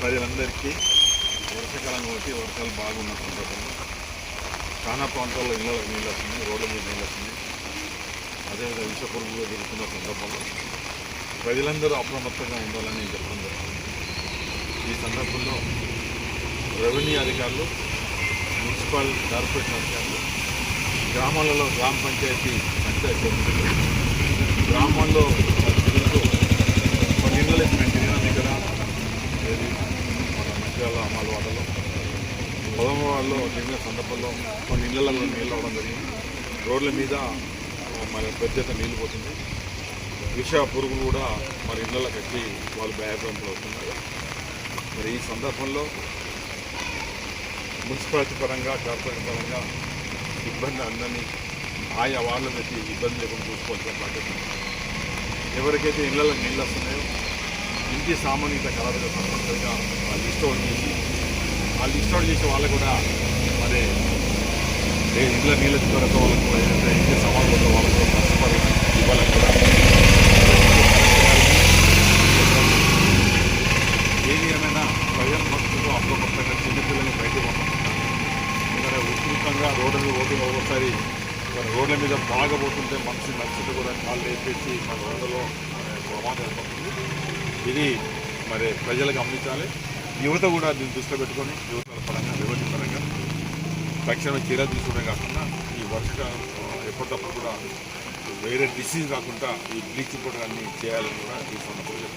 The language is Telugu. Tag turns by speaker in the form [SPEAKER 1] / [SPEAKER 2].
[SPEAKER 1] ప్రజలందరికీ వర్షాకాలం కాబట్టి వర్షాలు బాగున్న సందర్భంలో చాలా ప్రాంతాల్లో ఇళ్ళ నీళ్ళు వస్తుంది రోడ్ల మీద నీళ్ళు వస్తుంది అదేవిధంగా విష పురుగులు జరుగుతున్న సందర్భంలో ప్రజలందరూ అప్రమత్తంగా ఉండాలని నేను చెప్పడం జరుగుతుంది. ఈ సందర్భంలో రెవెన్యూ అధికారులు మున్సిపల్ కార్పొరేషన్ అధికారులు గ్రామాలలో గ్రామ పంచాయతీ పంచాయతీ గ్రామాల్లో తిరుగుతూ కొన్ని ఇళ్ళకి మేము తిరిగినాం ఇక్కడ ఏది మన మంచిర్యాల వాటర్లో వాడలో పొలం వాళ్ళలో సందర్భంలో కొన్ని ఇళ్ళలో కూడా నీళ్ళు అవడం జరిగింది. రోడ్ల మీద మరి పెద్ద నీళ్ళు పోతుంది. విష పురుగులు కూడా మరి ఇళ్ళకి వచ్చి వాళ్ళు భయభ్రాంతులు అవుతున్నారు. మరి ఈ సందర్భంలో మున్సిపాలిటీ పరంగా కార్పొరేట్ పరంగా ఇబ్బంది అందరినీ ఆయా వాళ్ళ పెట్టి ఇబ్బంది లేకుండా చూసుకోవాల్సిన బాధ్యత ఎవరికైతే ఇళ్ళలో నీళ్ళు వస్తున్నాయో ఇంటి సామాన్యత ఖరాబు తప్పనిసరిగా వాళ్ళు ఇష్టం అవుట్ చేసి వాళ్ళు ఇన్స్టాల్ చేసే వాళ్ళు కూడా మరి ఏ ఇంట్లో నీళ్ళ కొరత వాళ్ళకు కూడా ఏదైతే ఇంటి సామాన్లు వాళ్ళకు కూడా ఇవ్వాలని కూడా ఏది ఏమైనా ప్రజల భక్తులు అప్రమత్తంగా చిన్నపిల్లల్ని బయటకు పంపకుండా ఎందుకంటే ఉత్కృతంగా రోడ్డు రోడ్డు ఒకసారి మన రోడ్ల మీద బాగా పోతుంటే మనిషి నచ్చితే కూడా కాళ్ళు వేపేసి మన రోడ్లలో ప్రమాదం ఏర్పడుతుంది. ఇది మరి ప్రజలు గమనించాలి. యువత కూడా దీన్ని దృష్టిలో పెట్టుకొని యువతల పరంగా యువతి పరంగా తక్షణ చర్యలు తీసుకోవడం కాకుండా ఈ వర్షకాలం ఎప్పటికప్పుడు కూడా వేరే డిసీజ్ కాకుండా ఈ బ్లీచింగ్ పౌడర్ అన్ని చేయాలని కూడా ఈ సందర్భంగా